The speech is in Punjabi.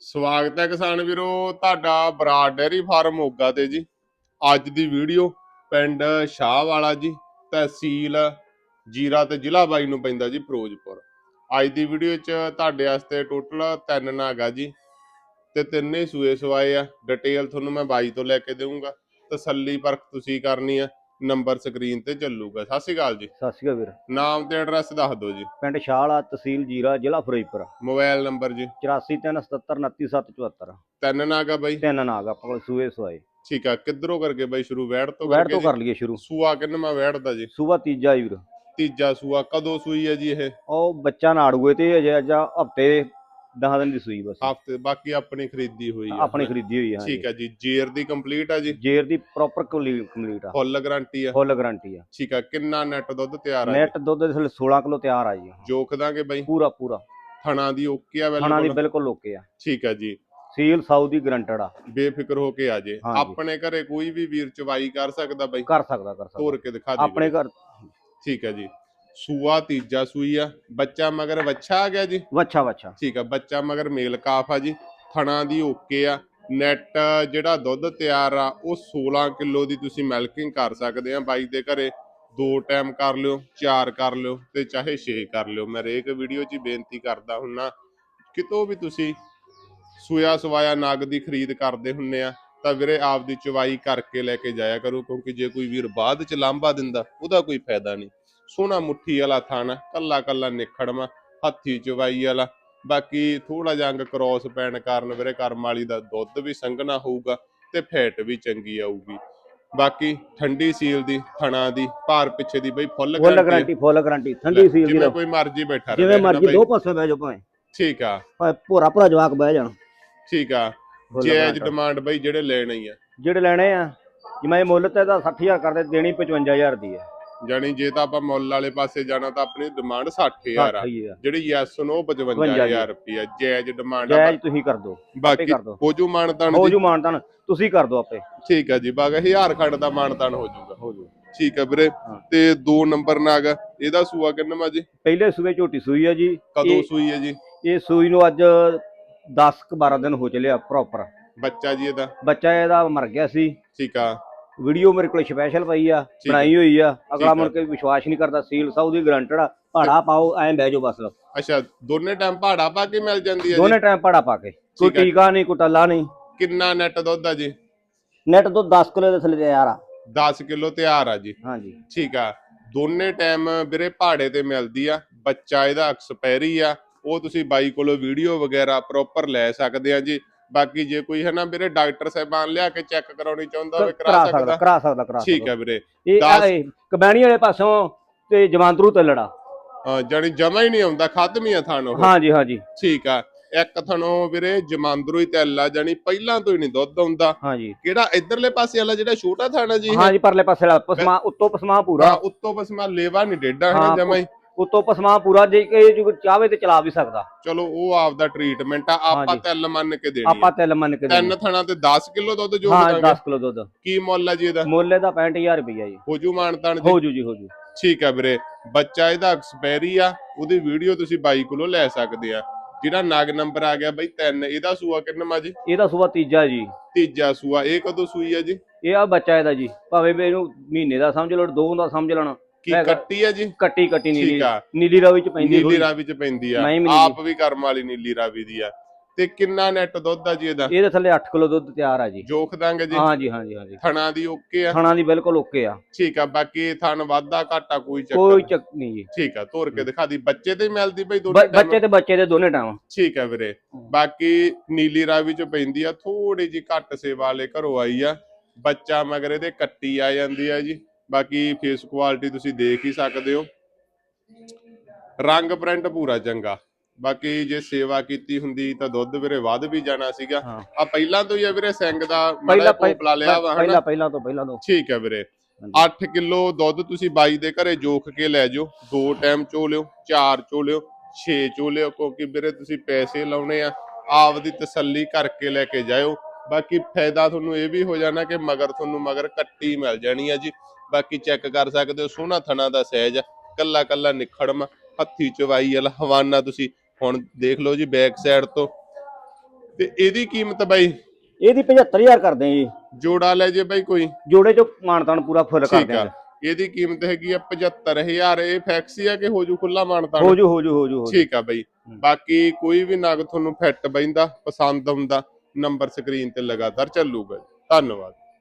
ਸਵਾਗਤ ਹੈ ਕਿਸਾਨ ਵੀਰੋ, ਤੁਹਾਡਾ ਬਰਾੜ ਡੈਰੀ ਫਾਰਮ ਮੋਗਾ ਤੇ ਜੀ। ਅੱਜ ਦੀ ਵੀਡੀਓ ਪਿੰਡ ਸ਼ਾਹ ਵਾਲਾ ਜੀ, ਤਹਿਸੀਲ ਜੀਰਾ ਤੇ ਜ਼ਿਲ੍ਹਾ ਬਾਈ ਨੂੰ ਪੈਂਦਾ ਜੀ, ਫਿਰੋਜ਼ਪੁਰ। ਅੱਜ ਦੀ ਵੀਡੀਓ 'ਚ ਤੁਹਾਡੇ ਵਾਸਤੇ ਟੋਟਲ ਤਿੰਨ ਨਾਗ ਆ ਜੀ। ਤੇ ਤਿੰਨੇ ਸੂਏ ਸਵਾਏ ਆ। ਡਿਟੇਲ ਤੁਹਾਨੂੰ ਮੈਂ ਬਾਈ ਤੋਂ ਲੈ ਕੇ ਦੇਵਾਂਗਾ ਤਸੱਲੀ ਪਰਖ ਤੁਸੀਂ ਕਰਨੀ ਆ। ਨੰਬਰ ਸਕਰੀਨ ਤੇ ਚੱਲੂਗਾ। ਸਤਿ ਸ਼੍ਰੀ ਅਕਾਲ ਜੀ। ਸਤਿ ਸ਼੍ਰੀ ਅਕਾਲ ਵੀਰ। ਨਾਮ ਤੇ ਐਡਰੈਸ ਦੱਸ ਦਿਓ ਜੀ। ਪਿੰਡ ਸ਼ਾਲਾ ਤਹਿਸੀਲ ਜੀਰਾ ਜ਼ਿਲ੍ਹਾ ਫਿਰੋਜ਼ਪੁਰ। ਮੋਬਾਈਲ ਨੰਬਰ ਜੀ। 8437799774 ਤਿੰਨ ਨਾਗ ਆ ਬਾਈ। ਤਿੰਨ ਨਾਗ ਆਪਾਂ ਕੋਲ ਸੂਏ ਸਵਾਏ। ਠੀਕ ਆ ਕਿੱਧਰੋਂ ਕਰਕੇ ਬਾਈ ਸ਼ੁਰੂ ਵੈੜ ਤੋਂ ਵੈੜ ਤੋਂ? ਕਰ ਲਈਏ ਸ਼ੁਰੂ। ਸੂਆ ਕਿੰਨਵਾਂ ਵੈੜਦਾ ਜੀ? ਸੂਬਾ ਤੀਜਾ ਹੀ ਵੀਰ। ਤੀਜਾ ਸੂਆ ਕਦੋਂ ਸੂਈ ਹੈ ਜੀ ਇਹ? ਉਹ ਬੱਚਾ ਨਾੜੂਏ ਤੇ ਅਜੇ ਅੱਜ ਹਫ਼ਤੇ 10 ਦਿਨ ਦੀ ਸੂਈ ਬਸ। ਹਫ਼ਤੇ ਬਾਕੀ ਆਪਣੀ ਖਰੀਦੀ ਹੋਈ ਹੈ ਆਪਣੀ ਖਰੀਦੀ ਹੋਈ ਆ ਠੀਕ ਹੈ ਜੀ। ਜੇਰ ਦੀ ਕੰਪਲੀਟ ਆ ਜੀ? ਜੇਰ ਦੀ ਪ੍ਰੋਪਰ ਕੰਪਲੀਟ ਆ। ਫੁੱਲ ਗਾਰੰਟੀ ਆ? ਫੁੱਲ ਗਾਰੰਟੀ ਆ। ਠੀਕ ਆ ਕਿੰਨਾ ਨੈਟ ਦੁੱਧ ਤਿਆਰ ਆ ਜੀ? ਨੈਟ ਦੁੱਧ ਦੇ ਥੱਲੇ 16 ਕਿਲੋ ਤਿਆਰ ਆ ਜੀ। ਜੋਖ ਦਾਂਗੇ ਬਾਈ? ਪੂਰਾ ਪੂਰਾ। ਥਣਾ ਦੀ ਓਕੇ ਆ ਖਾਣਾ ਦੀ ਬਿਲਕੁਲ ਬਿਲਕੁਲ ਓਕੇ ਆ। ਠੀਕ ਆ ਜੀ। ਸੀਲ ਸਾਊ ਦੀ ਗਰੰਟਡ ਆ। ਬੇਫਿਕਰ ਹੋ ਕੇ ਆ ਜੇ। ਹਾਂਜੀ। ਆਪਣੇ ਘਰੇ ਕੋਈ ਵੀ ਵੀਰ ਚਵਾਈ ਕਰ ਸਕਦਾ ਬਾਈ? ਕਰ ਸਕਦਾ ਕਰ ਸਕਦਾ। ਤੋਰ ਕੇ ਦਿਖਾ ਦੇ ਆਪਣੇ ਘਰ ਠੀਕ ਆ ਜੀ। ਸੂਆ ਤੀਜਾ ਸੂਈ ਆ। ਬੱਚਾ ਮਗਰ ਵੱਛਾ ਆ ਗਿਆ ਜੀ? ਵੱਛਾ ਵੱਛਾ। ਠੀਕ ਆ ਬੱਚਾ ਮਗਰ ਮੇਲ ਕਾਫ ਆ ਜੀ। ਥਣਾ ਦੀ ਓਕੇ ਆ। ਨੈਟ ਜਿਹੜਾ ਦੁੱਧ ਤਿਆਰ ਆ ਉਹ 16 ਕਿਲੋ ਦੀ ਤੁਸੀਂ ਮਿਲਕਿੰਗ ਕਰ ਸਕਦੇ ਆ। ਬਾਈ ਦੇ ਘਰੇ ਦੋ ਟਾਈਮ ਕਰ ਲਿਓ ਚਾਰ ਕਰ ਲਿਓ ਤੇ ਚਾਹੇ 6 ਕਰ ਲਿਓ। ਮੈਂ ਹਰੇਕ ਵੀਡੀਓ 'ਚ ਬੇਨਤੀ ਕਰਦਾ ਹੁੰਨਾ ਕਿਤੋਂ ਵੀ ਤੁਸੀਂ ਸੂਆ ਸਵਾਇਆ ਨਗ ਦੀ ਖਰੀਦ ਕਰਦੇ ਹੁੰਨੇ ਆ ਤਾਂ ਵੀਰੇ ਆਪਦੀ ਚਵਾਈ ਕਰਕੇ ਲੈ ਕੇ ਜਾਇਆ ਕਰੋ ਕਿਉਂਕਿ ਜੇ ਕੋਈ ਵੀਰ ਬਾਅਦ ਚ ਲਾਂਭਾ ਦਿੰਦਾ ਉਹਦਾ ਕੋਈ ਫਾਇਦਾ ਨਹੀਂ। ਸੋਹਣਾ ਮੁੱਠੀ ਵਾਲਾ ਥਾਣਾ ਕੱਲਾ ਕੱਲਾ ਨਿਖੜਵਾ ਹੱਥੀ ਚਵਾਈ ਵਾਲਾ ਬਾਕੀ ਥੋੜਾ ਜਿਹਾ ਅੰਗ ਕ੍ਰੋਸ ਪੈਣ ਕਾਰਨ ਵੀਰੇ ਕਰਮ ਵਾਲੀ ਦਾ ਦੁੱਧ ਵੀ ਸੰਘਣਾ ਹੋਊਗਾ ਤੇ ਫੈਟ ਵੀ ਚੰਗੀ ਆਊਗੀ ਬਾਕੀ ਠੰਡੀ ਸੀਲ ਦੀ ਥਣਾ ਦੀ ਭਾਰ ਪਿੱਛੇ ਦੀ ਬਈ ਫੁੱਲ ਆ। ਗਾਰੰਟੀ ਫੁੱਲ ਗਾਰੰਟੀ ਠੰਡੀ ਸੀਲ ਦੀ ਜਿਵੇਂ। ਕੋਈ ਮਰਜ਼ੀ ਬੈਠਾ ਰਹੇ ਜਿਵੇਂ ਮਰਜ਼ੀ। ਦੋ ਪਾਸੇ ਬਹਿ ਜਾਓ ਭਾਵੇਂ ਠੀਕ ਆ ਭਾਵੇਂ ਭੋਰਾ ਭੋਰਾ ਜਵਾਕ ਬਹਿ ਜਾਣ ਠੀਕ ਆ ਜੈਜ। ਡਿਮਾਂਡ ਬਈ ਜਿਹੜੇ ਲੈਣੇ ਆ ਜਿਹੜੇ ਲੈਣੇ ਆ ਜਿਵੇਂ ਮੁੱਲ ਤੇ ਦਾ 60000 ਕਰਦੇ ਦੇਣੀ 55000 ਦੀ ਹੈ ਜਾਣੀ ਜੇ ਤਾਂ ਆਪਾਂ ਮੁੱਲ ਵਾਲੇ ਪਾਸੇ ਜਾਣਾ ਤਾਂ ਆਪਣੀ ਡਿਮਾਂਡ 60000 ਆ। 60000 ਜਿਹੜੀ ਯੈਸ ਨੋ 55000 ਰੁਪਿਆ ਜਾਇਜ਼ ਡਿਮਾਂਡ ਆ। ਜਾਇਜ਼ ਤੁਸੀਂ ਕਰ ਦਿਓ ਬਾਕੀ ਕਰ ਦਿਓ। ਹੋ ਜੂ ਮਾਨਤਾਨ ਹੋ ਜੀ ਜੂ ਮਾਨਤਾਨ ਤੁਸੀਂ ਕਰ ਦਿਓ ਆਪੇ। ਠੀਕ ਆ ਜੀ ਬਾਗਾ ਹਜ਼ਾਰ ਖੰਡ ਦਾ ਮਾਨਤਾਨ ਹੋ ਜੂਗਾ। ਹੋ ਜੂ। ਠੀਕ ਆ ਵੀਰੇ ਹਾਂ। ਤੇ ਦੋ ਨੰਬਰ ਨਾਗ ਇਹਦਾ ਸੂਆ ਕਿੰਨਾ ਜੀ? ਪਹਿਲੇ ਸੂਏ ਝੋਟੀ ਸੂਈ ਹੈ ਜੀ। ਕਦੋਂ ਸੂਈ ਹੈ ਜੀ? ਇਹ ਸੂਈ ਨੂੰ ਅੱਜ 10 ਕ 12 ਦਿਨ ਹੋ ਚਲੇ ਆ ਪ੍ਰੋਪਰ ਬੱਚਾ ਜੀ ਇਹਦਾ? ਬੱਚਾ ਇਹਦਾ ਮਰ ਗਿਆ ਸੀ। ਠੀਕ ਆ। ਵੀਡੀਓ ਮੇਰੇ ਕੋਲ ਸਪੈਸ਼ਲ ਪਈ ਆ। ਬਣਾਈ ਹੋਈ ਆ। ਅਗਲਾ। ਮੁੜ ਕੇ ਵਿਸ਼ਵਾਸ ਨਹੀਂ ਕਰਦਾ ਸੀਲ ਸਾਊ ਦੀ ਗਰੰਟਡ ਆ। ਭਾੜਾ ਪਾਓ ਐਂ ਬਹਿ ਜਾਓ ਬਸ। ਅੱਛਾ ਦੋਨੇ ਟਾਈਮ ਪਹਾੜਾ ਪਾ ਕੇ ਮਿਲ ਜਾਂਦੀ ਹੈ ਦੋਨੇ ਟਾਈਮ ਭਾੜਾ ਪਾ ਕੇ। ਕੋਈ। ਟੀਕਾ ਨਹੀਂ ਕੋਈ ਟੱਲਾ ਨਹੀਂ। ਕਿੰਨਾ ਨੈਟ ਦੁੱਧ ਆ ਜੀ? ਨੈਟ ਤੋਂ 10 ਕਿਲੋ ਦੇ ਥੱਲੇ ਤਿਆਰ ਆ। 10 ਕਿਲੋ ਤਿਆਰ ਆ ਜੀ। ਹਾਂਜੀ। ਠੀਕ ਆ। ਦੋਨੇ ਟਾਈਮ ਵੀਰੇ ਪਹਾੜੇ ਤੇ ਮਿਲਦੀ ਆ। ਬੱਚਾ ਇਹਦਾ ਐਕਸਪਾਇਰੀ ਆ। ਉਹ ਤੁਸੀਂ ਬਾਈ ਕੋਲੋਂ ਵੀਡੀਓ ਵਗੈਰਾ ਪ੍ਰੋਪਰ ਲੈ ਸਕਦੇ ਆ ਜੀ। ਬਾਕੀ ਜੇ ਕੋਈ ਹੈ ਨਾ ਵੀਰੇ ਡਾਕਟਰ ਸਾਹਿਬਾਨ ਲਿਆ ਕੇ ਚੈੱਕ ਕਰਾਉਣੀ ਚਾਹੁੰਦਾ ਹੋਵੇ ਕਰਾ ਸਕਦਾ ਕਰਾ ਸਕਦਾ ਕਰਾ ਠੀਕ ਆ ਵੀਰੇ। ਇਹ ਇਹ ਕਬੈਣੀ ਵਾਲੇ ਪਾਸੋਂ ਤੇ ਜਮਾਂਦਰੂ ਤੇ ਲੜਾ ਜਾਣੀ ਜਮਾ ਹੀ ਨਹੀਂ ਆਉਂਦਾ ਖਤਮ ਹੀ ਆ ਥਾਣ ਉਹ। ਹਾਂਜੀ ਹਾਂਜੀ। ਠੀਕ ਆ। ਇੱਕ ਥਣੋਂ ਵੀਰੇ ਜਮਾਂਦਰੂ ਹੀ ਤੈਲ ਜਾਣੀ ਪਹਿਲਾਂ ਤੋਂ ਹੀ ਨਹੀਂ ਦੁੱਧ ਆਉਂਦਾ। ਹਾਂਜੀ। ਕਿਹੜਾ ਇਧਰਲੇ ਪਾਸੇ ਵਾਲਾ ਜਿਹੜਾ ਛੋਟਾ ਥਾਣਾ ਜੀ? ਹਾਂਜੀ ਪਰਲੇ ਪਾਸੇ ਵਾਲਾ ਪਸਮਾ ਉੱਤੋਂ ਪਸਮਾ ਹਾਂ ਪੂਰਾ ਉੱਤੋਂ ਬਸ ਮੈਂ ਲੇਵਾ ਨਹੀਂ ਡੇਡਾ ਹੈ ਹਾਂ, ਜਮਾ ਹੀ। ਉੱਤੋਂ ਪਸਮਾ ਪੂਰਾ ਜੇ ਕਿ ਜੋ ਚਾਹਵੇ ਤੇ ਚਲਾ ਵੀ ਸਕਦਾ। ਚਲੋ ਉਹ ਆਪਦਾ ਟ੍ਰੀਟਮੈਂਟ ਆ ਆਪਾਂ ਹਾਂਜੀ। ਤੈਲ ਮੰਨ ਕੇ ਦੇਣੀ ਆਪਾਂ ਤਿਲ ਮੰਨ ਕੇ ਤਿੰਨ ਥਣਾ ਤੇ 10 ਕਿਲੋ ਦੁੱਧ ਜੋ ਹਾਂ ਬਤਾਂਗੇ 10 ਕਿਲੋ ਦੁੱਧ। ਕੀ ਮੁੱਲ ਆ ਜੀ ਇਹਦਾ? ਮੁੱਲ ਇਹਦਾ 65000 ਰੁਪਈਆ ਜੀ। ਹੋਜੂ ਮਾਨਤਾਨ ਜੀ ਹੋ ਜੂ ਜੀ ਹੋ ਜੂ ਠੀਕ ਆ ਵੀਰੇ। ਬੱਚਾ ਇਹਦਾ ਐਕਸਪਾਇਰੀ ਆ ਉਹਦੀ ਵੀਡੀਓ ਤੁਸੀਂ ਬਾਈ ਕੋਲੋਂ ਲੈ ਸਕਦੇ ਆ। ਜਿਹੜਾ ਨਗ ਨੰਬਰ ਆ ਗਿਆ ਬਈ ਤਿੰਨ ਇਹਦਾ ਸੂਆ ਕਿੰਨਾ ਜੀ? ਇਹਦਾ ਸੂਆ ਤੀਜਾ ਜੀ। ਤੀਜਾ ਸੂਆ ਇਹ ਕਦੋਂ ਸੂਈ ਆ ਜੀ? ਇਹ ਆ ਬੱਚਾ ਇਹਦਾ ਜੀ। ਭਾਵੇਂ ਇਹਨੂੰ ਮਹੀਨੇ ਦਾ ਸਮਝ ਲਓ ਦੋ ਦਾ ਸਮਝ ਲੈਣਾ। ਕੀ। ਕੱਟੀ ਆ ਜੀ? ਕੱਟੀ ਕੱਟੀ ਨੀਲੀ। ਠੀਕ ਆ। ਨੀਲੀ ਰਾਵੀ ਚ ਪੈਂਦੀ ਨੀਲੀ। ਰਾਵੀ ਚ ਪੈਂਦੀ ਆ। ਨਹੀਂ ਮਿਲੀ ਆਪ ਵੀ ਕਰਮ ਵਾਲੀ ਨੀਲੀ ਰਾਵੀ ਦੀ ਆ। ਤੇ ਕਿੰਨਾ ਨੈਟ ਦੁੱਧ ਆ ਜੀ ਇਹਦਾ? ਇਹਦੇ ਥੱਲੇ 8 ਕਿਲੋ ਦੁੱਧ ਤਿਆਰ ਆ ਜੀ। ਜੋਖ ਦਾਂਗੇ ਜੀ? ਹਾਂਜੀ ਹਾਂਜੀ ਹਾਂਜੀ ਥਣਾ ਦੀ ਓਕੇ ਆ? ਖਾਣਾ ਦੀ ਬਿਲਕੁਲ ਓਕੇ ਆ। ਠੀਕ ਆ ਬਾਕੀ ਥਣ ਵਾਧਾ ਘਾਟਾ ਕੋਈ ਚੱਕਰ ਕੋਈ ਨਹੀਂ। ਚੱਕ ਨਹੀਂ ਜੀ। ਠੀਕ ਆ ਤੋਰ ਕੇ ਦਿਖਾ ਦੀ। ਬੱਚੇ ਤੇ ਹੀ ਮਿਲਦੀ ਬਈ ਦੋਨੇ ਬ- ਬੱਚੇ ਤੇ ਬੱਚੇ ਦੇ ਦੋਨੇ ਟਾਈਮ। ਠੀਕ ਹੈ ਵੀਰੇ। ਬਾਕੀ ਨੀਲੀ ਰਾਵੀ ਚ ਪੈਂਦੀ ਆ ਥੋੜੀ ਜੀ ਘੱਟ ਸੇਵਾ ਵਾਲੇ ਘਰੋਂ ਆਈ ਆ। ਬੱਚਾ ਮਗਰ ਇਹਦੇ ਕੱਟੀ ਆ ਜਾਂਦੀ ਆ ਜੀ। ਬਾਕੀ ਫੇਸ ਕੁਆਲਿਟੀ ਤੁਸੀਂ ਦੇਖ ਹੀ ਸਕਦੇ ਹੋ। ਰੰਗ ਪ੍ਰਿੰਟ ਪੂਰਾ ਚੰਗਾ। ਬਾਕੀ ਜੇ ਸੇਵਾ ਕੀਤੀ ਹੁੰਦੀ ਤਾਂ ਦੁੱਧ ਵੀਰੇ ਵੱਧ ਵੀ ਜਾਣਾ ਸੀਗਾ। ਆ ਪਹਿਲਾਂ ਤੋਂ ਹੀ ਆ ਵੀਰੇ ਸਿੰਘ ਦਾ ਮੜਾ ਪੋਪਲਾ ਲਿਆ ਵਾ ਪਹਿਲਾਂ ਪਹਿਲਾਂ ਤੋਂ ਪਹਿਲਾਂ ਤੋਂ। ਠੀਕ ਹੈ ਵੀਰੇ। ਹਾਂਜੀ। 8 ਕਿਲੋ ਦੁੱਧ ਤੁਸੀਂ ਬਾਈ ਦੇ ਘਰੇ ਜੋਖ ਕੇ ਲੈ ਜਾਓ। ਦੋ ਟਾਈਮ ਚੋ ਲਿਓ ਚਾਰ ਚੋ ਲਿਓ 6 ਚੋ ਲਿਓ ਕਿਉਂਕਿ ਵੀਰੇ ਤੁਸੀਂ ਪੈਸੇ ਲਾਉਣੇ ਆ ਆਪਦੀ ਤਸੱਲੀ ਕਰਕੇ ਲੈ ਕੇ ਜਾਇਓ। ਬਾਕੀ ਫਾਇਦਾ ਤੁਹਾਨੂੰ ਇਹ ਵੀ ਹੋ ਜਾਣਾ ਕਿ ਮਗਰ ਤੁਹਾਨੂੰ ਮਗਰ ਕੱਟੀ ਮਿਲ ਜਾਣੀ ਆ ਜੀ। ਬਾਕੀ ਚੈੱਕ ਕਰ ਸਕਦੇ ਹੋ ਸੋਹਣਾ ਥਣਾ ਦਾ ਸਾਈਜ਼ ਕੱਲਾ ਕੱਲਾ ਨਿਖੜਮ ਹੱਥੀ ਚਵਾਈ ਵਾਲਾ ਹਵਾਨਾ ਤੁਸੀਂ ਹੁਣ ਦੇਖ ਲਓ ਜੀ ਬੈਕ ਸਾਈਡ ਤੋਂ। ਤੇ ਇਹਦੀ ਕੀਮਤ ਬਾਈ? ਇਹਦੀ 75000 ਕਰਦੇ ਜੀ। ਜੋੜਾ ਲੈ ਜੇ ਬਾਈ ਕੋਈ। ਜੋੜੇ ਚ ਮਾਨਤਾਨ ਪੂਰਾ ਫੁੱਲ ਕਰ ਠੀਕ ਆ। ਦਿਆਂਗੇ ਇਹਦੀ ਕੀਮਤ ਹੈਗੀ ਆ 75000 ਇਹ ਫੈਕਸੀ ਆ ਕਿ ਹੋ ਜੂ ਖੁੱਲਾ ਮਾਨਤਾਨ ਹੋ ਜੂ ਹੋ ਜੂ ਹੋ ਜੂ ਹੋ ਜੂ। ਠੀਕ ਆ ਬਾਈ। ਬਾਕੀ ਕੋਈ ਵੀ ਨਗ ਤੁਹਾਨੂੰ ਫਿੱਟ ਬੈਂਦਾ ਪਸੰਦ ਆਉਂਦਾ ਨੰਬਰ ਸਕਰੀਨ ਤੇ ਲਗਾਤਾਰ ਚੱਲੂਗਾ ਧੰਨਵਾਦ।